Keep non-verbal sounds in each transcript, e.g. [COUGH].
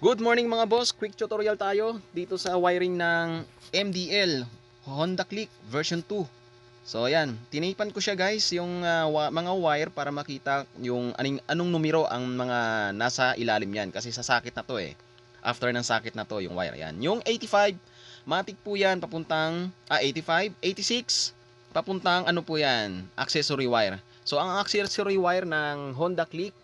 Good morning mga boss, quick tutorial tayo dito sa wiring ng MDL Honda Click version 2. So ayan, tinipan ko siya guys yung wa- mga wire para makita yung aning, anong numero ang mga nasa ilalim yan kasi sa sakit na to eh. After ng sakit na to yung wire yan. Yung 85, matik po yan papuntang ah 85, 86 papuntang ano po yan, accessory wire. So ang accessory wire ng Honda Click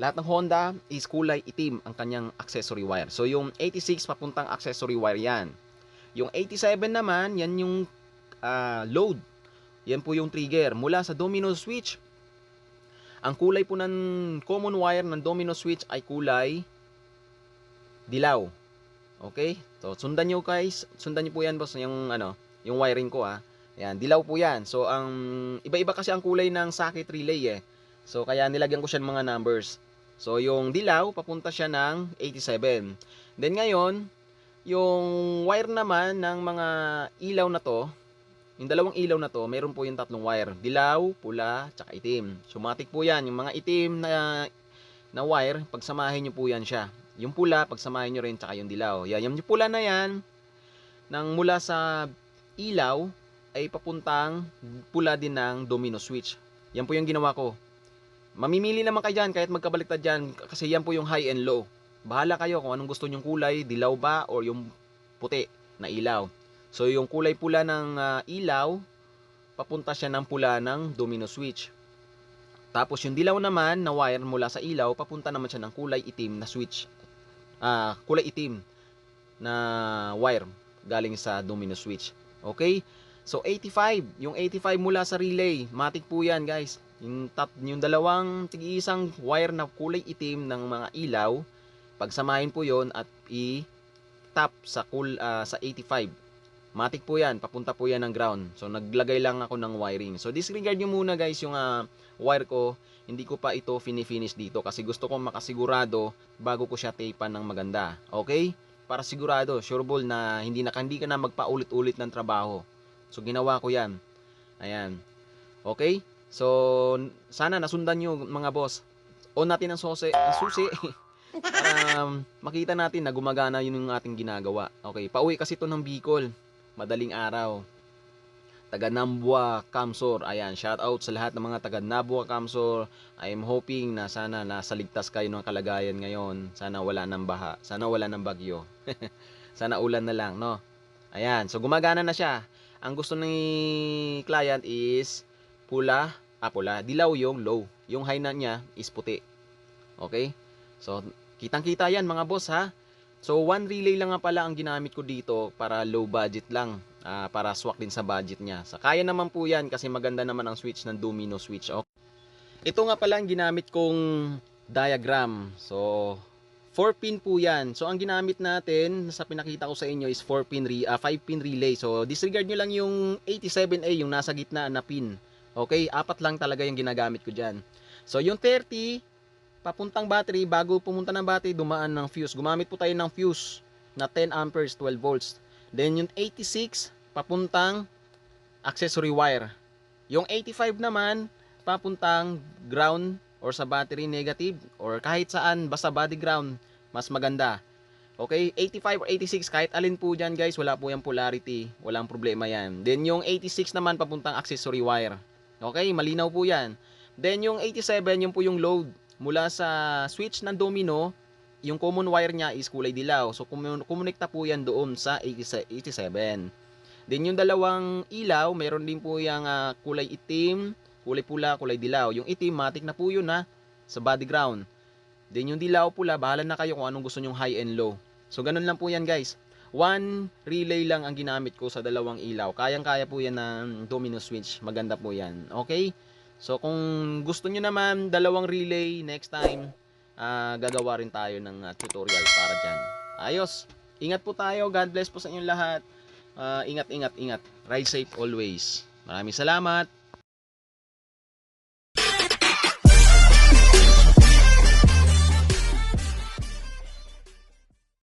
lahat ng Honda is kulay itim ang kanyang accessory wire. So yung 86 papuntang accessory wire yan. Yung 87 naman, yan yung ah, load. Yan po yung trigger. Mula sa domino switch, ang kulay po ng common wire ng domino switch ay kulay dilaw. Okay? So sundan nyo guys, sundan nyo po yan boss, yung ano, yung wiring ko ah. Yan, dilaw po yan. So ang iba-iba kasi ang kulay ng socket relay eh. So kaya nilagyan ko siya ng mga numbers. So, yung dilaw, papunta siya ng 87. Then ngayon, yung wire naman ng mga ilaw na to, yung dalawang ilaw na to, meron po yung tatlong wire. Dilaw, pula, tsaka itim. Sumatic po yan. Yung mga itim na, na wire, pagsamahin nyo po yan siya. Yung pula, pagsamahin nyo rin, tsaka yung dilaw. Yan, yung pula na yan, nang mula sa ilaw, ay papuntang pula din ng domino switch. Yan po yung ginawa ko. Mamimili naman kayo dyan kahit magkabaliktad dyan kasi yan po yung high and low. Bahala kayo kung anong gusto nyong kulay, dilaw ba or yung puti na ilaw. So yung kulay pula ng ah, ilaw, papunta siya ng pula ng domino switch. Tapos yung dilaw naman na wire mula sa ilaw, papunta naman siya ng kulay itim na switch. Ah, kulay itim na wire galing sa domino switch. Okay? So 85, yung 85 mula sa relay, matik po yan guys. Yung, tat, yung dalawang tig-isang wire na kulay itim ng mga ilaw, pagsamahin po yon at i-tap sa, kul, ah, sa 85. Matik po yan, papunta po yan ng ground. So naglagay lang ako ng wiring. So disregard nyo muna guys yung ah, wire ko. Hindi ko pa ito fini-finish dito kasi gusto ko makasigurado bago ko siya tapean ng maganda. Okay? Para sigurado, sure ball na hindi na hindi ka na magpaulit-ulit ng trabaho. So ginawa ko yan. Ayan. Okay? So, sana nasundan nyo mga boss. On natin ang susi, ang susi para [LAUGHS] makita natin na gumagana yun yung ating ginagawa. Okay, pauwi kasi to ng Bicol. Madaling araw. Taga Nambua, Kamsor. Ayan, shout out sa lahat ng mga taga Nambua, Kamsor. I am hoping na sana nasa ligtas kayo ng kalagayan ngayon. Sana wala ng baha. Sana wala ng bagyo. [LAUGHS] sana ulan na lang, no? Ayan, so gumagana na siya. Ang gusto ni client is pula, ah pula, dilaw yung low. Yung high na niya is puti. Okay? So, kitang-kita yan mga boss ha. So, one relay lang nga pala ang ginamit ko dito para low budget lang. ah, para swak din sa budget niya. Sa kaya naman po yan kasi maganda naman ang switch ng domino switch. Okay? Ito nga pala ang ginamit kong diagram. So, 4 pin po yan. So, ang ginamit natin sa pinakita ko sa inyo is 4 pin, re, 5 pin relay. So, disregard nyo lang yung 87A, yung nasa gitna na pin. Okay, apat lang talaga yung ginagamit ko dyan. So, yung 30, papuntang battery, bago pumunta ng battery, dumaan ng fuse. Gumamit po tayo ng fuse na 10 amperes, 12 volts. Then, yung 86, papuntang accessory wire. Yung 85 naman, papuntang ground or sa battery negative or kahit saan, basta body ground, mas maganda. Okay, 85 or 86, kahit alin po dyan guys, wala po yung polarity, walang problema yan. Then yung 86 naman, papuntang accessory wire. Okay, malinaw po yan. Then yung 87, yung po yung load. Mula sa switch ng domino, yung common wire niya is kulay dilaw. So kumonekta po yan doon sa 87. Then yung dalawang ilaw, meron din po yung ah, kulay itim, kulay pula, kulay dilaw. Yung itim, matik na po yun ha, sa body ground. Then yung dilaw pula, bahala na kayo kung anong gusto nyong high and low. So ganun lang po yan guys. One relay lang ang ginamit ko sa dalawang ilaw. Kayang-kaya po yan ng domino switch. Maganda po yan. Okay? So kung gusto nyo naman dalawang relay next time, ah, gagawa rin tayo ng ah, tutorial para dyan. Ayos. Ingat po tayo. God bless po sa inyong lahat. Ah, ingat, ingat, ingat. Ride safe always. Maraming salamat.